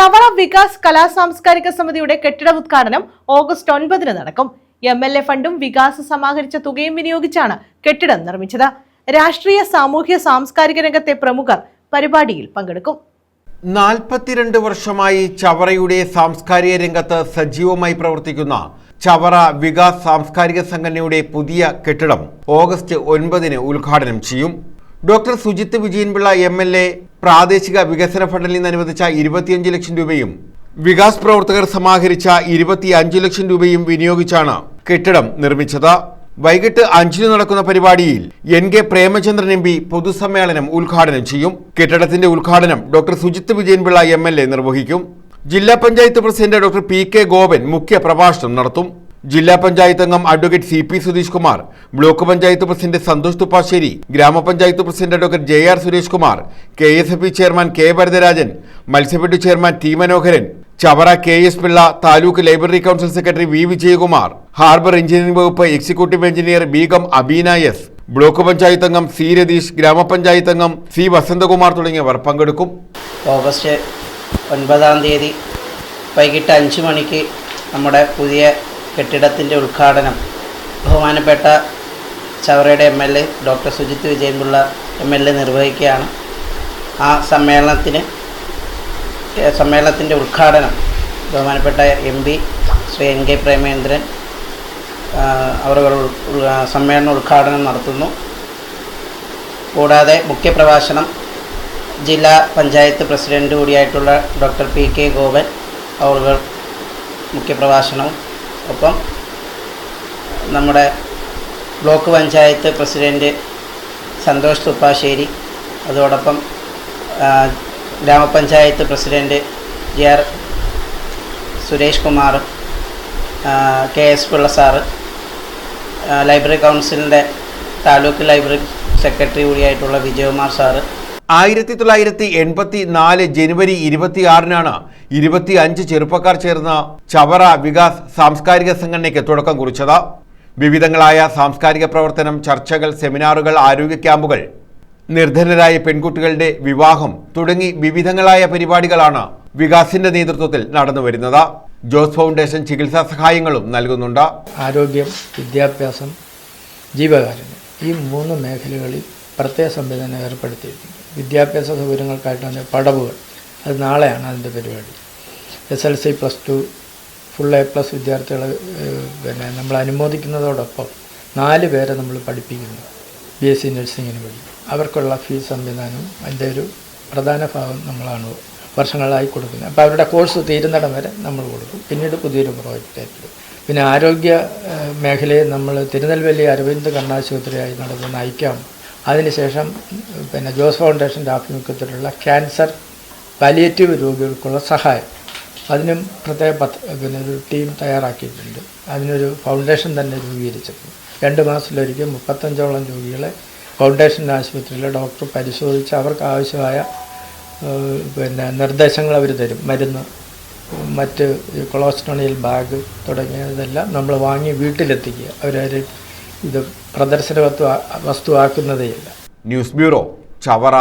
ചവറ വികാസ് കലാ സാംസ്കാരിക സമിതിയുടെ കെട്ടിട ഉദ്ഘാടനം ഓഗസ്റ്റ് ഒൻപതിന് നടക്കും. എം എൽ എ ഫണ്ടും വികാസ് സമാഹരിച്ച തുകയും വിനിയോഗിച്ചാണ് കെട്ടിടം നിർമ്മിച്ചത്. രാഷ്ട്രീയ സാമൂഹ്യ സാംസ്കാരിക രംഗത്തെ പ്രമുഖർ പരിപാടിയിൽ പങ്കെടുക്കും. നാൽപ്പത്തിരണ്ട് വർഷമായി ചവറയുടെ സാംസ്കാരിക രംഗത്ത് സജീവമായി പ്രവർത്തിക്കുന്ന ചവറ വികാസ് സാംസ്കാരിക സംഘടനയുടെ പുതിയ കെട്ടിടം ഓഗസ്റ്റ് ഒൻപതിന് ഉദ്ഘാടനം ചെയ്യും. Doctor Sujith Vijayanpillai M L A പ്രാദേശിക വികസന ഫണ്ടിൽ നിന്ന് അനുവദിച്ച ഇരുപത്തിയഞ്ച് ലക്ഷം രൂപയും വികാസ് പ്രവർത്തകർ സമാഹരിച്ച ഇരുപത്തിയഞ്ച് ലക്ഷം രൂപയും വിനിയോഗിച്ചാണ് കെട്ടിടം നിർമ്മിച്ചത്. വൈകിട്ട് അഞ്ചിന് നടക്കുന്ന പരിപാടിയിൽ N K Premachandran M P പൊതുസമ്മേളനം ഉദ്ഘാടനം ചെയ്യും. കെട്ടിടത്തിന്റെ ഉദ്ഘാടനം doctor Sujith Vijayanpillai M L A നിർവഹിക്കും. ജില്ലാ panchayat president doctor P K Gopan മുഖ്യ പ്രഭാഷണം നടത്തും. ജില്ലാ പഞ്ചായത്ത് അംഗം advocate C P Sudheesh Kumar block panchayat president Santhosh Thuppassery ഗ്രാമപഞ്ചായത്ത് president advocate J R Suresh Kumar K S F chairman K Bharatharajan Matsyafed chairman T Manoharan Chavara K S Pillai taluk library council secretary V Vijayakumar harbour engineering വകുപ്പ് executive engineer Begum Abeena S block panchayat അംഗം C Ratheesh ഗ്രാമപഞ്ചായത്ത് അംഗം C Vasanthakumar തുടങ്ങിയവർ പങ്കെടുക്കും. August ഒൻപതാം തീയതി വൈകിട്ട് അഞ്ച് മണിക്ക് നമ്മുടെ പുതിയ കെട്ടിടത്തിന്റെ ഉദ്ഘാടനം ബഹുമാനപ്പെട്ട ചവറയുടെ M L A doctor Sujith Vijayanpillai M L A നിർവഹിക്കുകയാണ്. ആ സമ്മേളനത്തിന് സമ്മേളനത്തിന്റെ ഉദ്ഘാടനം ബഹുമാനപ്പെട്ട M P Shri N K Premendran അവർ സമ്മേളന ഉദ്ഘാടനം നടത്തുന്നു. കൂടാതെ മുഖ്യപ്രഭാഷണം ജില്ലാ പഞ്ചായത്ത് പ്രസിഡന്റ് കൂടിയായിട്ടുള്ള ഡോക്ടർ പി കെ ഗോപൻ അവർ മുഖ്യപ്രഭാഷണവും ഒപ്പം നമ്മുടെ ബ്ലോക്ക് പഞ്ചായത്ത് പ്രസിഡന്റ് സന്തോഷ് തുപ്പാശ്ശേരി അതോടൊപ്പം ഗ്രാമപഞ്ചായത്ത് president G R Suresh Kumar K S Pillai sir library കൗൺസിലിന്റെ താലൂക്ക് ലൈബ്രറി സെക്രട്ടറി കൂടിയായിട്ടുള്ള വിജയകുമാർ സാറ് ആയിരത്തി തൊള്ളായിരത്തി എൺപത്തി നാല് ജനുവരി ഇരുപത്തിയാറിനാണ് ഇരുപത്തി അഞ്ച് ചെറുപ്പക്കാർ ചേർന്ന ചവറ വികാസ് സാംസ്കാരിക സംഘടനയ്ക്ക് തുടക്കം കുറിച്ചത്. വിവിധങ്ങളായ സാംസ്കാരിക പ്രവർത്തനം ചർച്ചകൾ സെമിനാറുകൾ ആരോഗ്യ ക്യാമ്പുകൾ നിർധനരായ പെൺകുട്ടികളുടെ വിവാഹം തുടങ്ങി വിവിധങ്ങളായ പരിപാടികളാണ് വികാസിന്റെ നേതൃത്വത്തിൽ നടന്നു വരുന്നത്. ജോസ് ഫൗണ്ടേഷൻ ചികിത്സാ സഹായങ്ങളും നൽകുന്നുണ്ട്. ആരോഗ്യം വിദ്യാഭ്യാസം ജീവകാരുണ്യം ഈ മൂന്ന് മേഖലകളിൽ പ്രത്യേക സംവിധാനം ഏർപ്പെടുത്തിയിട്ടുണ്ട്. വിദ്യാഭ്യാസ സൗകര്യങ്ങൾക്കായിട്ടാണ് പടവുകൾ അത് നാളെയാണ് അതിന്റെ പരിപാടി. S L C plus two full A plus വിദ്യാർത്ഥികളെ പിന്നെ നമ്മൾ അനുമോദിക്കുന്നതോടൊപ്പം നാല് പേരെ നമ്മൾ പഠിപ്പിക്കുന്നു. ബി എസ് സി നഴ്സിങ്ങിന് വഴി അവർക്കുള്ള ഫീസ് സംവിധാനവും അതിന്റെ ഒരു പ്രധാന ഭാഗം നമ്മളാണ് വർഷങ്ങളായി കൊടുക്കുന്നത്. അപ്പോൾ അവരുടെ കോഴ്സ് തീരുന്നിടം വരെ നമ്മൾ കൊടുക്കും. പിന്നീട് പുതിയൊരു പ്രോജക്റ്റ് ഏറ്റെടുക്കും. പിന്നെ ആരോഗ്യ മേഖലയെ നമ്മൾ തിരുനെൽവേലി അരവിന്ദ് കണ്ണാശുപത്രിയായി നടത്തുന്ന ഐക്യം അതിനുശേഷം പിന്നെ ജോസ് ഫൗണ്ടേഷന്റെ ആഭിമുഖ്യത്തിലുള്ള ക്യാൻസർ പാലിയേറ്റീവ് രോഗികൾക്കുള്ള സഹായം. അതിനും പ്രത്യേക പദ്ധ പിന്നെ ഒരു ടീം തയ്യാറാക്കിയിട്ടുണ്ട്. അതിനൊരു ഫൗണ്ടേഷൻ തന്നെ രൂപീകരിച്ചിട്ടുണ്ട്. രണ്ട് മാസത്തിലൊരിക്കൽ മുപ്പത്തഞ്ചോളം രോഗികളെ ഫൗണ്ടേഷൻ ആശുപത്രിയിലെ ഡോക്ടർ പരിശോധിച്ച് അവർക്ക് ആവശ്യമായ പിന്നെ നിർദ്ദേശങ്ങൾ അവർ തരും. മരുന്ന് മറ്റ് കൊളോസ്ട്രോണിയൽ ബാഗ് തുടങ്ങിയതെല്ലാം നമ്മൾ വാങ്ങി വീട്ടിലെത്തിക്കുക. അവരാരും ഇത് പ്രദർശന വസ്തു വസ്തു ആക്കുന്നതേയില്ല. News bureau Chavara